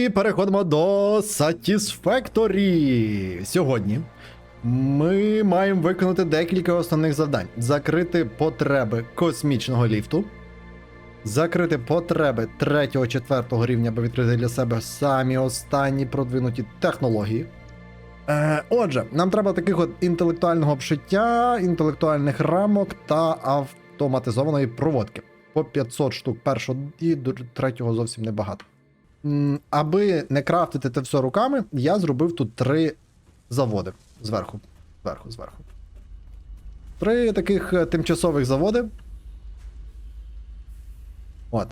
І переходимо до Satisfactory. Сьогодні ми маємо виконати декілька основних завдань: закрити потреби космічного ліфту, закрити потреби 3-4 рівня, аби відкрити для себе самі останні продвинуті технології. Е, отже, нам треба таких от інтелектуального обшиття, інтелектуальних рамок та автоматизованої проводки. По 500 штук першого і третього зовсім небагато. Аби не крафтити це все руками, я зробив тут три заводи зверху. Зверху, зверху. Три таких е, тимчасових заводи. От.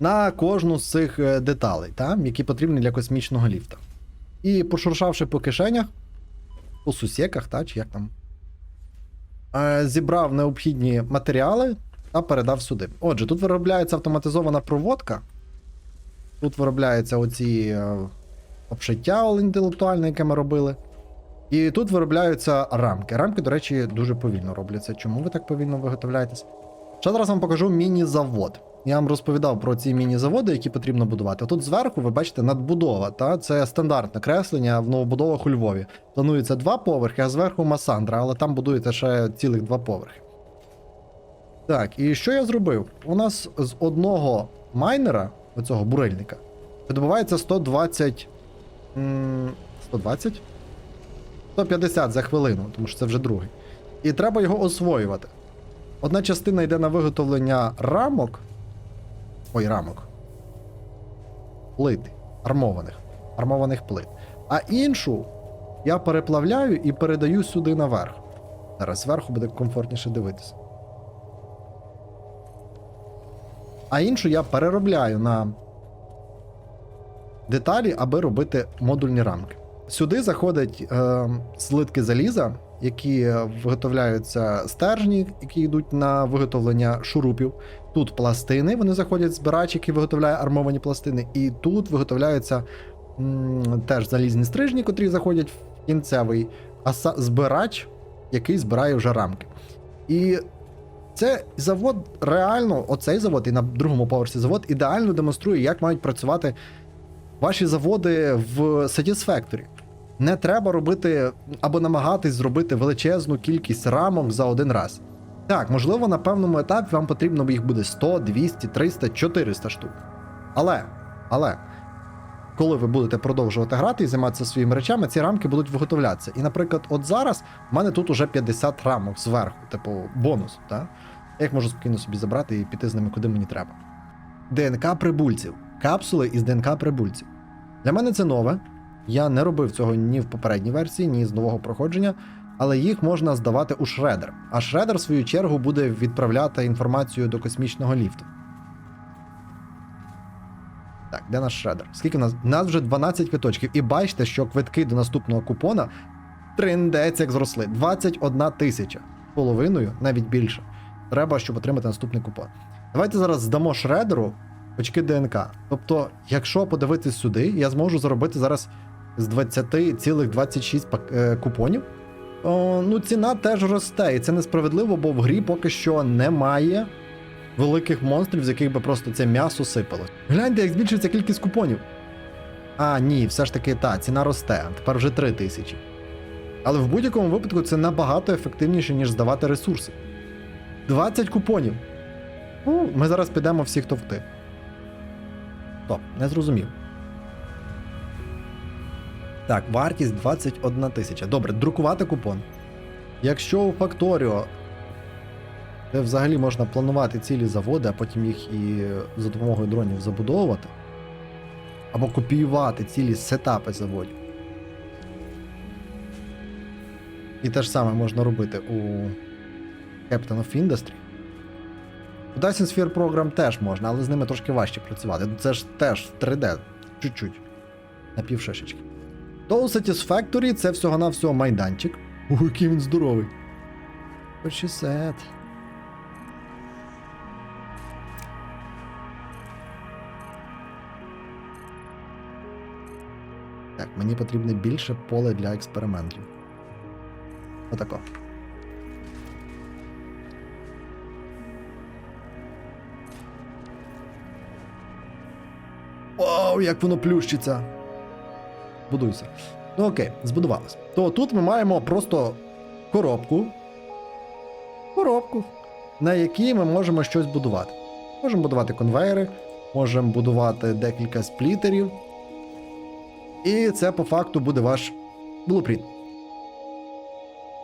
На кожну з цих е, деталей, та, які потрібні для космічного ліфта. І пошуршавши по кишенях, по сусіках, та, чи як там, е, зібрав необхідні матеріали та передав сюди. Отже, тут виробляється автоматизована проводка. Тут виробляються оці е, обшиття інтелектуальне, яке ми робили. І тут виробляються рамки. Рамки, до речі, дуже повільно робляться. Чому ви так повільно виготовляєтесь? Ще зараз вам покажу міні-завод. Я вам розповідав про ці міні-заводи, які потрібно будувати. Тут зверху ви бачите надбудова. Та? Це стандартне креслення в новобудовах у Львові. Планується два поверхи, а зверху масандра, але там будується ще цілих два поверхи. Так, і що я зробив? У нас з одного майнера, оцього бурильника, видобувається 120. 120? 150 за хвилину, тому що це вже другий. І треба його освоювати. Одна частина йде на виготовлення рамок. Ой, рамок. Плит. Армованих. Армованих плит. А іншу я переплавляю і передаю сюди наверх. Зараз зверху буде комфортніше дивитися. А іншу я переробляю на деталі, аби робити модульні рамки. Сюди заходять е, слитки заліза, які виготовляються стержні, які йдуть на виготовлення шурупів. Тут пластини, вони заходять збирач, який виготовляє армовані пластини. І тут виготовляються м, теж залізні стрижні, котрі заходять в кінцевий аса- збирач, який збирає вже рамки. І це завод реально, оцей завод і на другому поверсі завод ідеально демонструє, як мають працювати ваші заводи в Satisfactory. Не треба робити або намагатись зробити величезну кількість рамок за один раз. Так, можливо, на певному етапі вам потрібно їх буде 100, 200, 300, 400 штук. Але, але, коли ви будете продовжувати грати і займатися своїми речами, ці рамки будуть виготовлятися. І, наприклад, от зараз в мене тут уже 50 рамок зверху, типу бонус. Так? Я їх можу спокійно собі забрати і піти з ними куди мені треба. ДНК прибульців. Капсули із ДНК прибульців. Для мене це нове. Я не робив цього ні в попередній версії, ні з нового проходження, але їх можна здавати у шредер. А шредер, в свою чергу, буде відправляти інформацію до космічного ліфту. Так, де наш шредер? Скільки у нас? У нас вже 12 квиточків. І бачите, що квитки до наступного купона триндець як зросли. 21 тисяча. Половиною, навіть більше. Треба, щоб отримати наступний купон. Давайте зараз здамо шредеру очки ДНК. Тобто, якщо подивитись сюди, я зможу заробити зараз з 20,26 е, купонів. О, ну, ціна теж росте, і це несправедливо, бо в грі поки що немає великих монстрів, з яких би просто це м'ясо сипалось. Гляньте, як збільшується кількість купонів. А, ні, все ж таки та, ціна росте, тепер вже 3 тисячі. Але в будь-якому випадку це набагато ефективніше, ніж здавати ресурси. 20 купонів. Ну, ми зараз підемо всіх товкти. Стоп, не зрозумів. Так, вартість 21 тисяча. Добре, друкувати купон. Якщо у Factorio, де взагалі можна планувати цілі заводи, а потім їх і за допомогою дронів забудовувати, або копіювати цілі сетапи заводів. І те ж саме можна робити у Captain of Industry. У Dyson Sphere Program теж можна, але з ними трошки важче працювати. Це ж теж 3D, чуть-чуть. На півшишечки. У Satisfactory це всього-навсього майданчик. Ух, який він здоровий. What. Мені потрібне більше поле для експериментів. Отако. Вау, як воно плющиться. Будуйся. Ну окей, збудувалось. То тут ми маємо просто коробку. Коробку, на якій ми можемо щось будувати. Можемо будувати конвейери, можемо будувати декілька сплітерів. І це по факту буде ваш блупринт.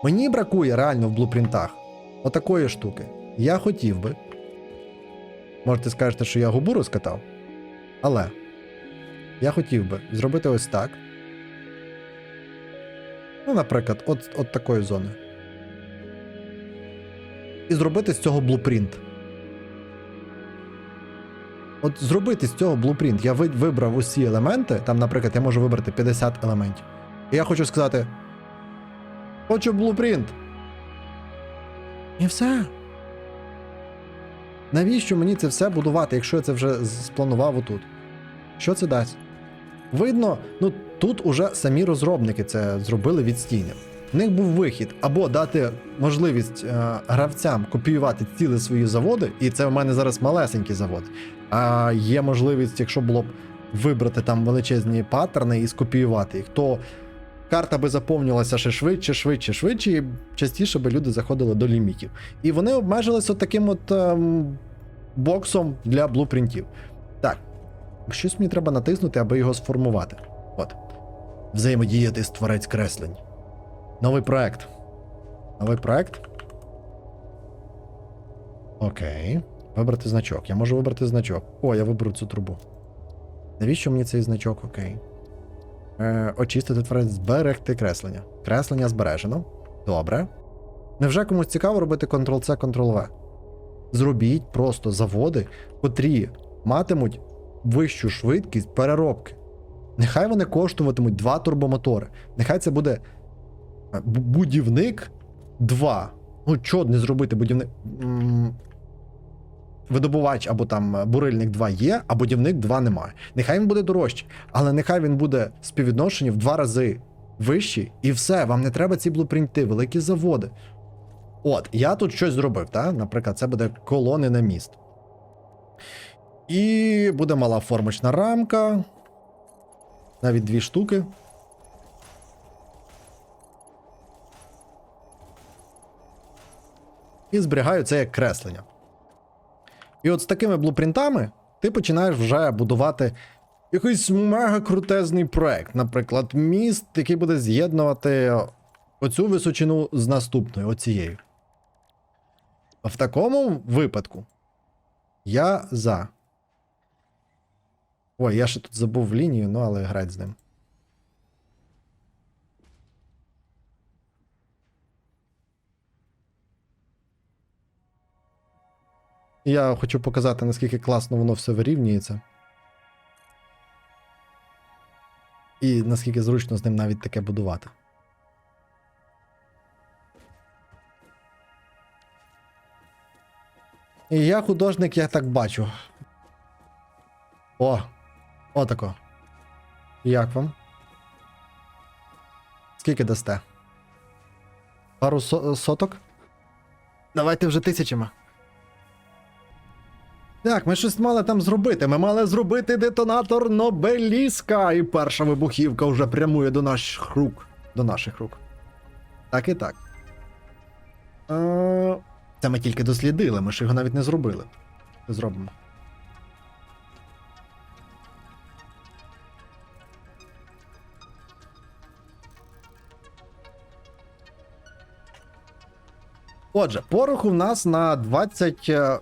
Мені бракує реально в блупринтах отакої штуки. Я хотів би. Можете скажете, що я губу розкатав. Але я хотів би зробити ось так. Ну, наприклад, от, от такої зони. І зробити з цього блупринт. От зробити з цього блупринт. Я вибрав усі елементи. Там, наприклад, я можу вибрати 50 елементів. І я хочу сказати: Хочу блупринт. І все. Навіщо мені це все будувати, якщо я це вже спланував отут? Що це дасть? Видно, ну тут уже самі розробники це зробили відстійним. В них був вихід або дати можливість е, гравцям копіювати цілі свої заводи, і це в мене зараз малесенький завод. А є можливість, якщо було б вибрати там величезні паттерни і скопіювати їх, то карта би заповнювалася ще швидше, швидше, швидше, і частіше би люди заходили до лімітів. І вони обмежилися таким от ем, боксом для блупринтів. Так, щось мені треба натиснути, аби його сформувати. От. Взаємодіяти з творець креслень. Новий проект. Новий проект. Окей. Вибрати значок. Я можу вибрати значок. О, я виберу цю трубу. Навіщо мені цей значок? Окей. Е, очистити творець, зберегти креслення. Креслення збережено. Добре. Невже комусь цікаво робити Ctrl-C, Ctrl-V? Зробіть просто заводи, котрі матимуть вищу швидкість переробки. Нехай вони коштуватимуть два турбомотори. Нехай це буде бу- будівник 2. Ну, чого не зробити будівник. Видобувач або там е, бурильник 2 є, а будівник 2 немає. Нехай він буде дорожчий, але нехай він буде співвідношені в два рази вищий, і все, вам не треба ці блупринти, великі заводи. От, я тут щось зробив, так? Наприклад, це буде колони на міст. І буде мала формочна рамка. Навіть дві штуки. І зберігаю це як креслення. І от з такими блупринтами ти починаєш вже будувати якийсь мега крутезний проект. Наприклад, міст, який буде з'єднувати оцю височину з наступною, оцією. В такому випадку я за. Ой, я ще тут забув лінію, ну але грать з ним. Я хочу показати, наскільки класно воно все вирівнюється. І наскільки зручно з ним навіть таке будувати. І я художник, я так бачу. О! Отако. Як вам? Скільки дасте? Пару со- соток? Давайте вже тисячами. Так, ми щось мали там зробити. Ми мали зробити детонатор Нобеліска, і перша вибухівка вже прямує до наших рук. До наших рук. Так і так. Е, Це ми тільки дослідили, ми ж його навіть не зробили. Зробимо. Отже, пороху в нас на 20 е,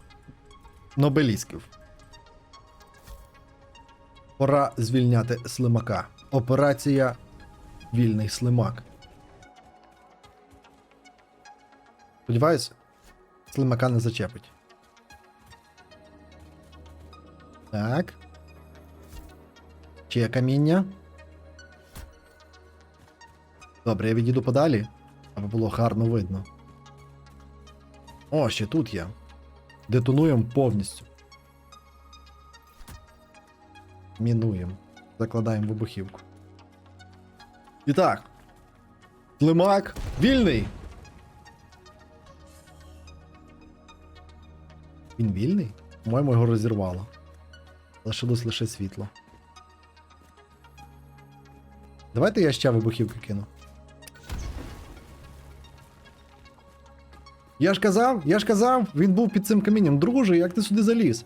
нобелісків. Пора звільняти слимака. Операція Вільний слимак. Сподіваюсь, слимака не зачепить. Так. Ще каміння. Добре, я відійду подалі, аби було гарно видно. О, ще тут є. Детонуємо повністю. Мінуємо. Закладаємо вибухівку. І так. Плимак вільний. Він вільний? По-моєму, його розірвало. Лишилось лише світло. Давайте я ще вибухівки кину. Я ж казав, я ж казав, він був під цим камінням. Друже, як ти сюди заліз?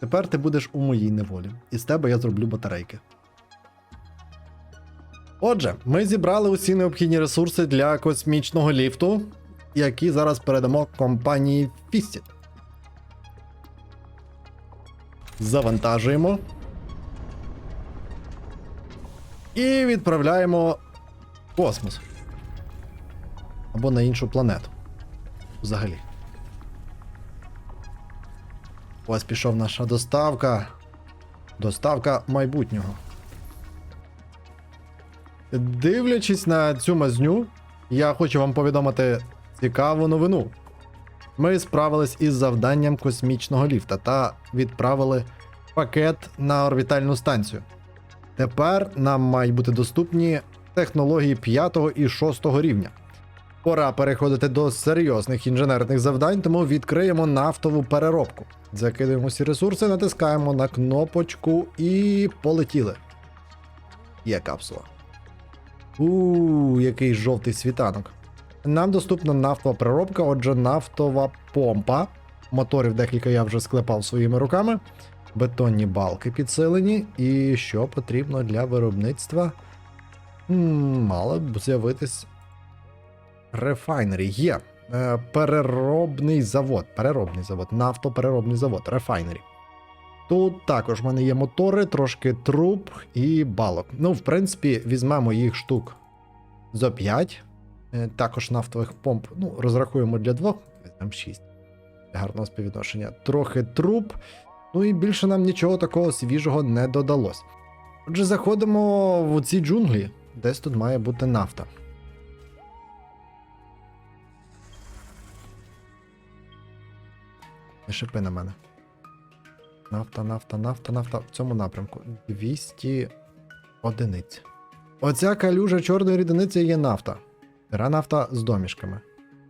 Тепер ти будеш у моїй неволі. І з тебе я зроблю батарейки. Отже, ми зібрали усі необхідні ресурси для космічного ліфту, які зараз передамо компанії Фісті. Завантажуємо. І відправляємо в космос. Або на іншу планету. Взагалі. Ось пішов наша доставка. Доставка майбутнього. Дивлячись на цю мазню, я хочу вам повідомити цікаву новину. Ми справились із завданням космічного ліфта та відправили пакет на орбітальну станцію. Тепер нам мають бути доступні технології 5 і 6 рівня. Пора переходити до серйозних інженерних завдань, тому відкриємо нафтову переробку. Закидуємо всі ресурси, натискаємо на кнопочку і полетіли. Є капсула. У, який жовтий світанок. Нам доступна нафтова переробка, отже, нафтова помпа. Моторів декілька я вже склепав своїми руками. Бетонні балки підсилені. І що потрібно для виробництва? М, Мало б з'явитись Рефайнері є. Е, переробний завод. Переробний завод. Нафтопереробний завод. Рефайнері. Тут також в мене є мотори, трошки труб і балок. Ну, в принципі, візьмемо їх штук зо 5. Е, також нафтових помп. Ну, розрахуємо для двох. Візьмемо 6. Для гарного співвідношення. Трохи труб. Ну і більше нам нічого такого свіжого не додалось. Отже, заходимо в ці джунглі. Десь тут має бути нафта. Не шипи на мене. Нафта, нафта, нафта, нафта. В цьому напрямку. 200 одиниць. Оця калюжа чорної рідиниці є нафта. Гра нафта з домішками.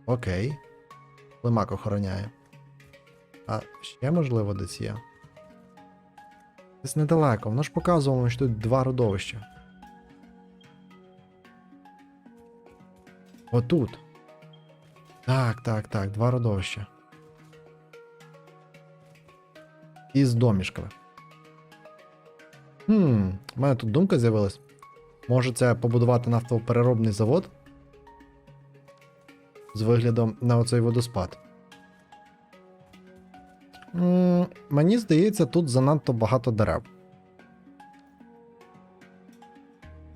Окей. Лимак охороняє. А ще, можливо, десь є. Десь недалеко. Воно ж показувало, що тут два родовища. Отут. Так, так, так, два родовища. Із домішками. Хм, у мене тут думка з'явилась. Може це побудувати нафтопереробний завод з виглядом на оцей водоспад. М, мені здається, тут занадто багато дерев.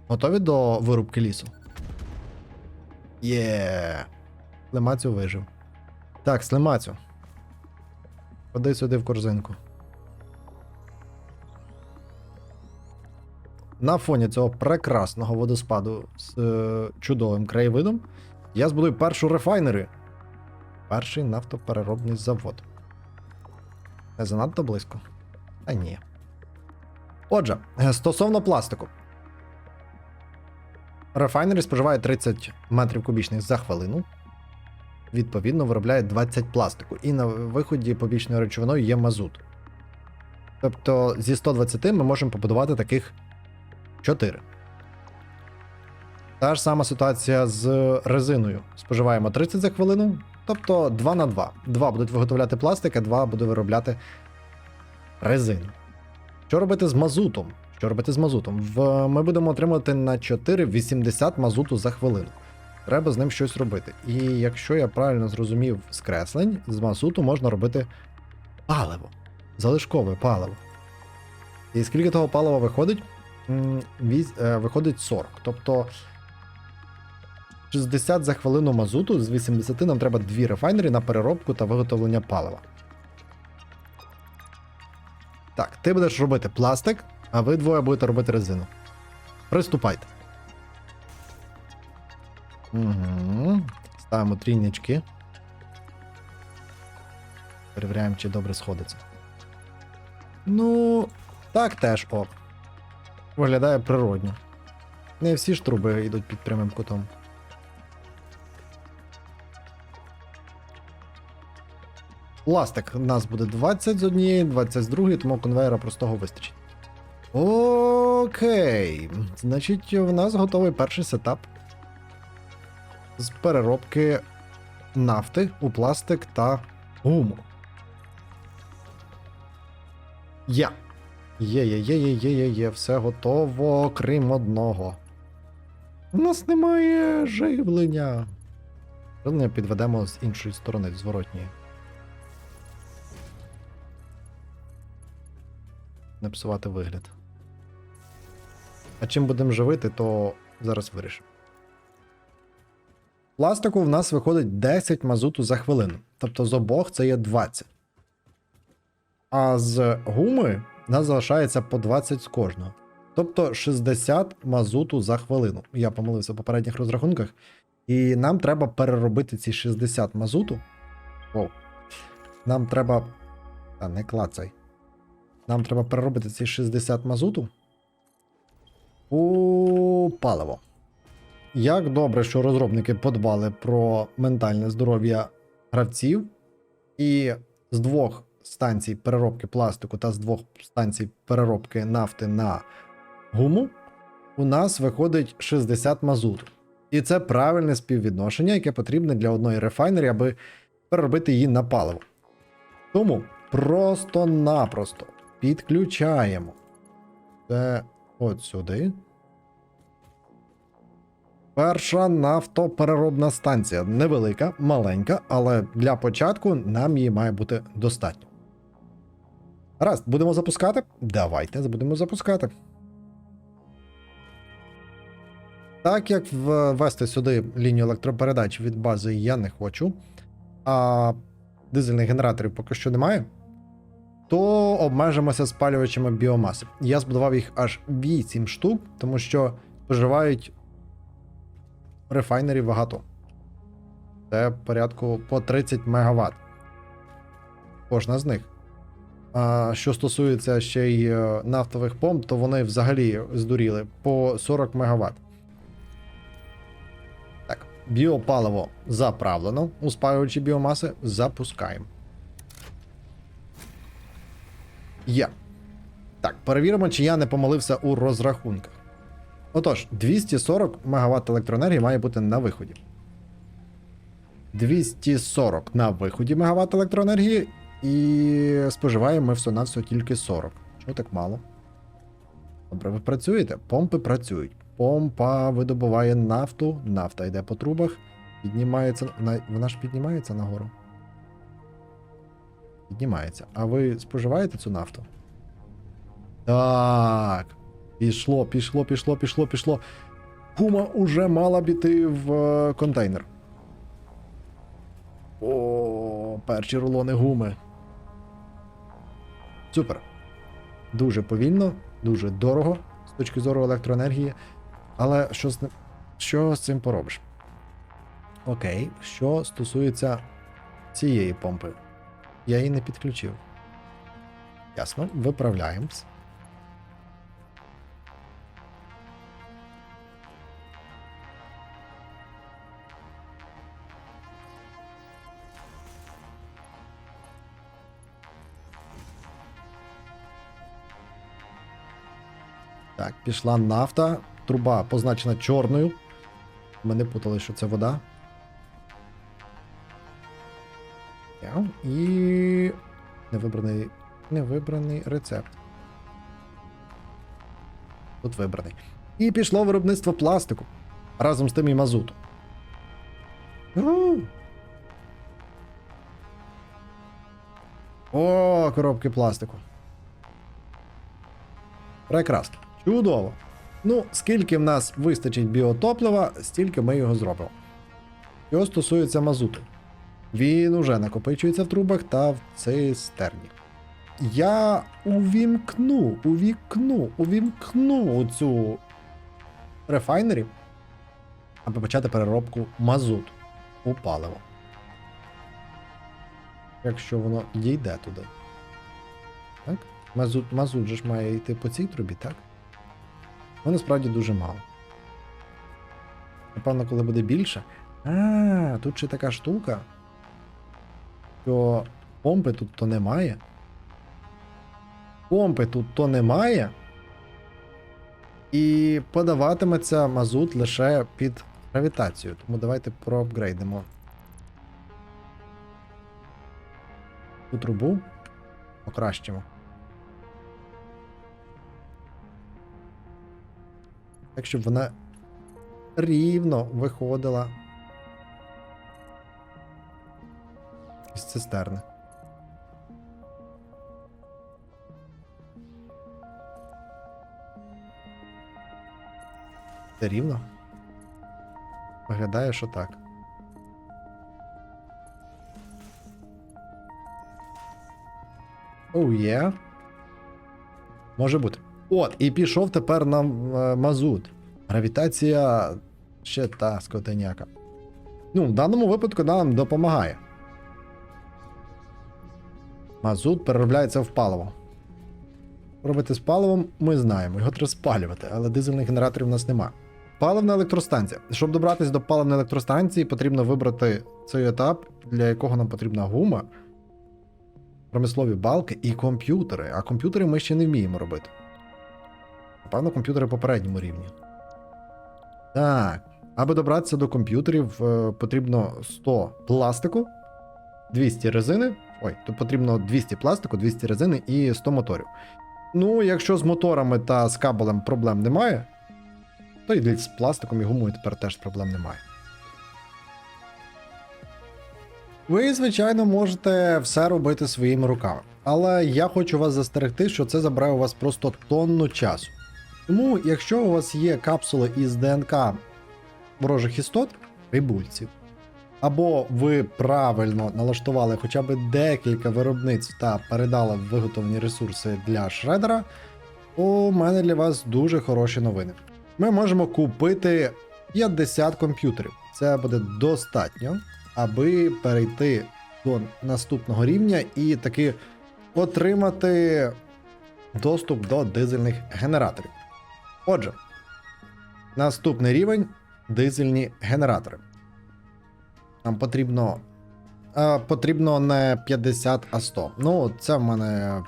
Готові до вирубки лісу? Є. Слимацю вижив. Так, слимацю. Ходи сюди в корзинку. На фоні цього прекрасного водоспаду з е, чудовим краєвидом я збудую першу рефайнери. Перший нафтопереробний завод. Не занадто близько. А ні. Отже, е, стосовно пластику. Рефайнері споживає 30 метрів кубічних за хвилину. Відповідно, виробляє 20 пластику. І на виході побічною речовиною є мазут. Тобто зі 120 ми можемо побудувати таких 4. Та ж сама ситуація з резиною. Споживаємо 30 за хвилину, тобто 2 на 2. 2 будуть виготовляти пластик, а 2 буде виробляти резину. Що робити з мазутом? Що робити з мазутом? В... Ми будемо отримувати на 4 80 мазуту за хвилину. Треба з ним щось робити. І якщо я правильно зрозумів з креслень, з мазуту можна робити паливо. Залишкове паливо. І скільки того палива виходить? Е, виходить 40. Тобто 60 за хвилину мазуту, з 80 нам треба дві рефайнері на переробку та виготовлення палива. Так, ти будеш робити пластик, а ви двоє будете робити резину. Приступайте. Угу. Ставимо трійнички. Перевіряємо, чи добре сходиться. Ну, так теж ок. Виглядає природньо. Не всі ж труби йдуть під прямим кутом. Пластик у нас буде 20 з однієї, 20 з другої, тому конвейера простого вистачить. Окей. Значить, в нас готовий перший сетап з переробки нафти у пластик та гуму. Є. Є, є, є, є, є, є, є, все готово, крім одного. У нас немає живлення. Живлення підведемо з іншої сторони, зворотньої. Не псувати вигляд. А чим будемо живити, то зараз вирішимо. Пластику в нас виходить 10 мазуту за хвилину. Тобто з обох це є 20. А з гуми нас залишається по 20 з кожного. Тобто 60 мазуту за хвилину. Я помилився в попередніх розрахунках. І нам треба переробити ці 60 мазуту. Воу. Нам треба. Та не клацай. Нам треба переробити ці 60 мазуту у паливо. Як добре, що розробники подбали про ментальне здоров'я гравців, і з двох станцій переробки пластику та з двох станцій переробки нафти на гуму у нас виходить 60 мазуту. І це правильне співвідношення, яке потрібне для одної рефайнері, аби переробити її на паливо. Тому просто-напросто підключаємо це от сюди. Перша нафтопереробна станція. Невелика, маленька, але для початку нам її має бути достатньо. Раз, будемо запускати? Давайте будемо запускати. Так як ввести сюди лінію електропередач від бази я не хочу, а дизельних генераторів поки що немає, то обмежимося спалювачами біомаси. Я збудував їх аж 8 штук, тому що споживають рефайнерів багато. Це порядку по 30 МВт. Кожна з них. А що стосується ще й е, нафтових помп, то вони взагалі здуріли по 40 МВт. Так, біопаливо заправлено. У спалювачі біомаси запускаємо. Є. Так, перевіримо, чи я не помилився у розрахунках. Отож, 240 МВт електроенергії має бути на виході. 240 на виході МВт електроенергії, і споживаємо ми все на все тільки 40. Чого так мало? Добре, ви працюєте? Помпи працюють. Помпа видобуває нафту, нафта йде по трубах, піднімається. Вона ж піднімається нагору. Піднімається. А ви споживаєте цю нафту? Так. Пішло, пішло, пішло, пішло, пішло. Гума уже мала біти в е, контейнер. О, перші рулони гуми. Супер. Дуже повільно, дуже дорого з точки зору електроенергії. Але що з, що з цим поробиш? Окей, що стосується цієї помпи, я її не підключив. Ясно, виправляємось. Так, пішла нафта. Труба позначена чорною. Ми не путали, що це вода. І. Невибраний. Невибраний рецепт. Тут вибраний. І пішло виробництво пластику. Разом з тим і мазуту. О, коробки пластику. Прекрасно. Чудово. Ну, скільки в нас вистачить біотоплива, стільки ми його зробимо. Що стосується мазуту, він уже накопичується в трубах та в цистерні. Я увімкну, увікну, увімкну цю рефайнері, аби почати переробку мазуту у паливо. Якщо воно дійде туди. Так? Мазут, мазут же ж має йти по цій трубі, так? Ну, насправді дуже мало. Напевно, коли буде більше. А, тут ще така штука. Що помпи тут то немає. Помпи тут то немає. І подаватиметься мазут лише під гравітацію. Тому давайте проапгрейдимо цю трубу. Покращимо. Так, щоб вона рівно виходила із цистерни. Це рівно? Виглядає, що так. Оу, є. Може бути. От, і пішов тепер нам е, мазут. Гравітація ще та скотеняка. Ну, в даному випадку нам допомагає. Мазут переробляється в паливо. Робити з паливом ми знаємо, його треба спалювати, але дизельних генераторів у нас нема. Паливна електростанція. Щоб добратися до паливної електростанції, потрібно вибрати цей етап, для якого нам потрібна гума, промислові балки і комп'ютери. А комп'ютери ми ще не вміємо робити. Напевно, комп'ютери попередньому рівні. Так. Аби добратися до комп'ютерів, е, потрібно 100 пластику, 200 резини. Ой, тут потрібно 200 пластику, 200 резини і 100 моторів. Ну, якщо з моторами та з кабелем проблем немає, то і з пластиком і гумою тепер теж проблем немає. Ви, звичайно, можете все робити своїми руками. Але я хочу вас застерегти, що це забирає у вас просто тонну часу. Тому, якщо у вас є капсули із ДНК ворожих істот, рибульців, або ви правильно налаштували хоча б декілька виробництв та передали виготовлені ресурси для шредера, у мене для вас дуже хороші новини. Ми можемо купити 50 комп'ютерів. Це буде достатньо, аби перейти до наступного рівня і таки отримати доступ до дизельних генераторів. Отже, наступний рівень дизельні генератори. Нам потрібно. Е, потрібно не 50, а 100. Ну, це в мене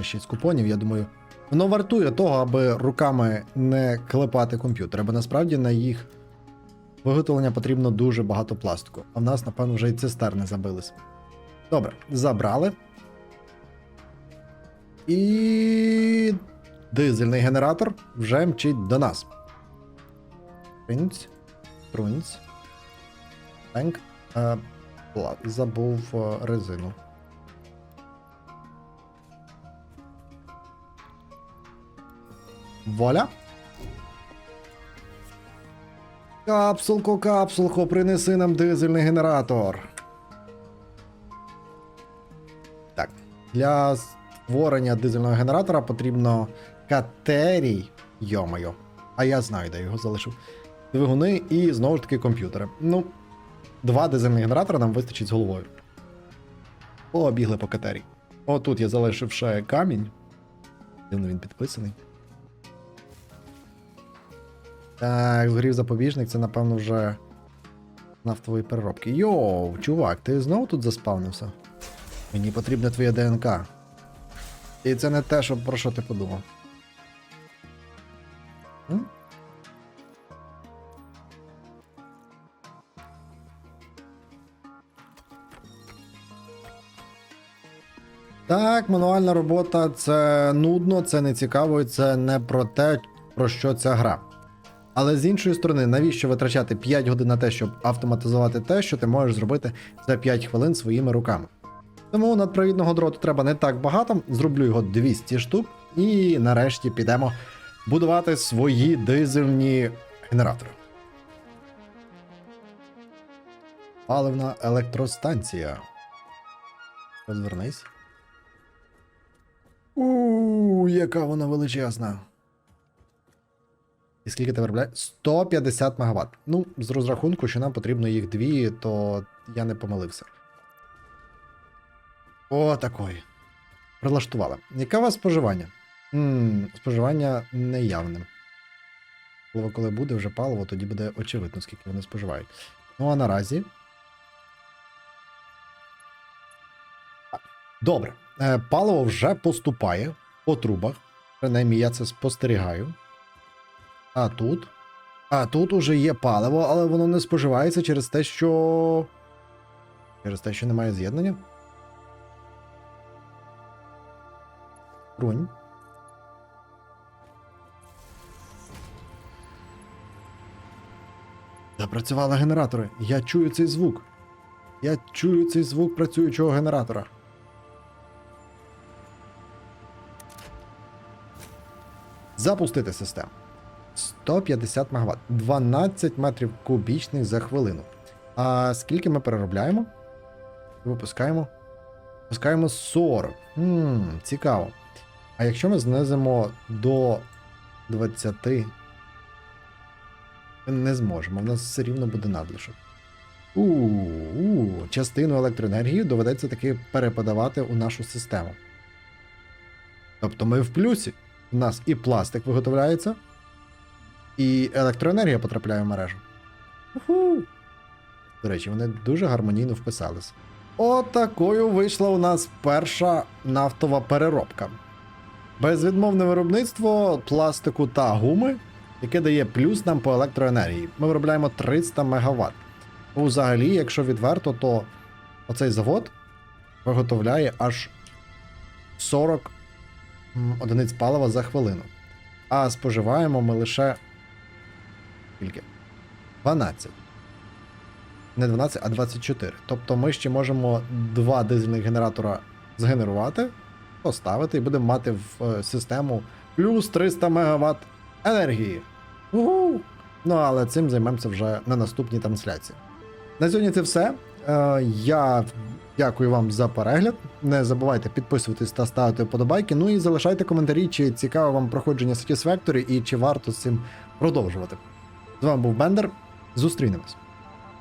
6 купонів, я думаю. Воно вартує того, аби руками не клепати комп'ютер, бо насправді на їх виготовлення потрібно дуже багато пластику. А в нас, напевно, вже і цистерни забились. Добре, забрали. І дизельний генератор вже мчить до нас. Трунць. Тенк. Е, забув е, резину. Воля. Капсулко, капсулко, принеси нам дизельний генератор. Так. Для створення дизельного генератора потрібно катерій. Йомайо. А я знаю, де його залишив. Двигуни і знову ж таки комп'ютери. Ну, два дизельних генератора нам вистачить з головою. Побігли по катері. О, тут я залишив ще камінь. Дивно він підписаний. Так, згорів запобіжник, це, напевно, вже нафтової переробки. Йоу, чувак, ти знову тут заспавнився? Мені потрібна твоя ДНК. І це не те, що, про що ти подумав. Так, мануальна робота це нудно, це не цікаво, і це не про те, про що ця гра. Але з іншої сторони, навіщо витрачати 5 годин на те, щоб автоматизувати те, що ти можеш зробити за 5 хвилин своїми руками? Тому надпровідного дроту треба не так багато, зроблю його 200 штук, і нарешті підемо будувати свої дизельні генератори. Паливна електростанція. Розвернись. У, яка вона величезна. І скільки ти виробляє? 150 МВт. Ну, з розрахунку, що нам потрібно їх дві, то я не помилився. О, такої. Прилаштували. Яке у вас споживання? м споживання. Коли, коли буде вже паливо, тоді буде очевидно, скільки вони споживають. Ну а наразі. Добре. Е, Паливо вже поступає по трубах. Принаймні, я це спостерігаю. А тут. А тут уже є паливо, але воно не споживається через те, що. Через те, що немає з'єднання. Рунь. Запрацювали генератори. Я чую цей звук. Я чую цей звук працюючого генератора. Запустити систему. 150 МВт. 12 метрів кубічних за хвилину. А скільки ми переробляємо? Випускаємо. Випускаємо 40. Хм, цікаво. А якщо ми знизимо до 20. Не зможемо, в нас все рівно буде надлишок. У-у, частину електроенергії доведеться таки переподавати у нашу систему. Тобто ми в плюсі. У нас і пластик виготовляється, і електроенергія потрапляє в мережу. Уху. До речі, вони дуже гармонійно вписалися. Отакою вийшла у нас перша нафтова переробка. Безвідмовне виробництво пластику та гуми, яке дає плюс нам по електроенергії. Ми виробляємо 300 МВт. Взагалі, якщо відверто, то оцей завод виготовляє аж 40 м, одиниць палива за хвилину. А споживаємо ми лише скільки? 12. Не 12, а 24. Тобто ми ще можемо два дизельних генератора згенерувати, поставити і будемо мати в е, систему плюс 300 МВт енергії. Угу! Ну, але цим займемося вже на наступній трансляції. На сьогодні це все. Е, я дякую вам за перегляд. Не забувайте підписуватись та ставити вподобайки. Ну і залишайте коментарі, чи цікаве вам проходження Satisfactory і чи варто з цим продовжувати. З вами був Бендер. Зустрінемось.